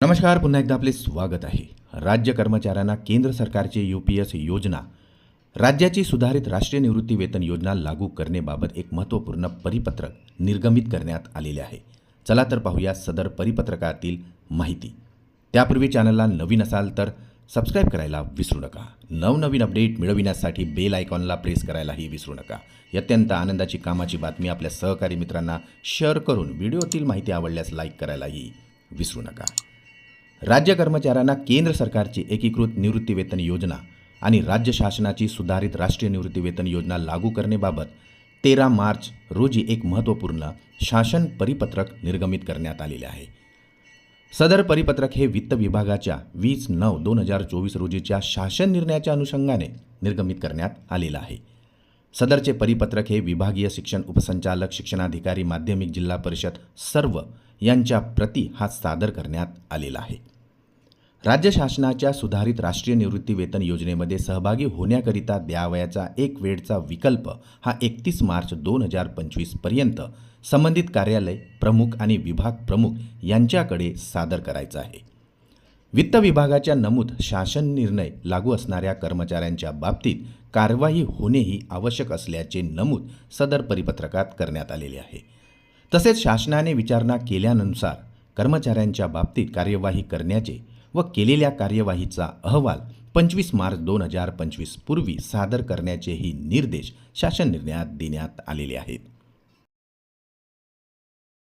नमस्कार पुन्हा एकदा आपले स्वागत आहे. राज्य कर्मचाऱ्यांना केंद्र सरकारची यू पी एस योजना राज्याची सुधारित राष्ट्रीय निवृत्ती वेतन योजना लागू करण्याबाबत एक महत्त्वपूर्ण परिपत्रक निर्गमित करण्यात आलेले आहे. चला तर पाहूया सदर परिपत्रकातील माहिती. त्यापूर्वी चॅनलला नवीन असाल तर सबस्क्राईब करायला विसरू नका. नवनवीन अपडेट मिळविण्यासाठी बेल आयकॉनला प्रेस करायलाही विसरू नका. अत्यंत आनंदाची कामाची बातमी आपल्या सहकारी मित्रांना शेअर करून व्हिडिओतील माहिती आवडल्यास लाईक करायलाही विसरू नका. राज्य कर्मचाऱ्यांना केंद्र सरकारची एकीकृत निवृत्तीवेतन योजना आणि राज्य शासनाची सुधारित राष्ट्रीय निवृत्तीवेतन योजना लागू करण्याबाबत तेरा मार्च रोजी एक महत्त्वपूर्ण शासन परिपत्रक निर्गमित करण्यात आलेले आहे. सदर परिपत्रक हे वित्त विभागाच्या वीस नऊ दोन हजार चोवीस रोजीच्या शासन निर्णयाच्या अनुषंगाने निर्गमित करण्यात आलेलं आहे. सदरचे परिपत्रक हे विभागीय शिक्षण उपसंचालक शिक्षणाधिकारी माध्यमिक जिल्हा परिषद सर्व यांच्या प्रती हा सादर करण्यात आलेला आहे. राज्य शासनाच्या सुधारित राष्ट्रीय निवृत्ती वेतन योजनेमध्ये सहभागी होण्याकरिता द्यावयाचा एक वेळचा विकल्प हा एकतीस मार्च दोन हजार पंचवीसपर्यंत संबंधित कार्यालय प्रमुख आणि विभाग प्रमुख यांच्याकडे सादर करायचा आहे. वित्त विभागाच्या नमूद शासन निर्णय लागू असणाऱ्या कर्मचाऱ्यांच्या बाबतीत कारवाई होणेही आवश्यक असल्याचे नमूद सदर परिपत्रकात करण्यात आलेले आहे. तसेच शासनाने विचारणा केल्यानुसार कर्मचाऱ्यांच्या बाबतीत कार्यवाही करण्याचे व केलेल्या कार्यवाहीचा अहवाल पंचवीस मार्च दोन हजार पंचवीस पूर्वी सादर करण्याचेही निर्देश शासन निर्णयात देण्यात आलेले आहेत.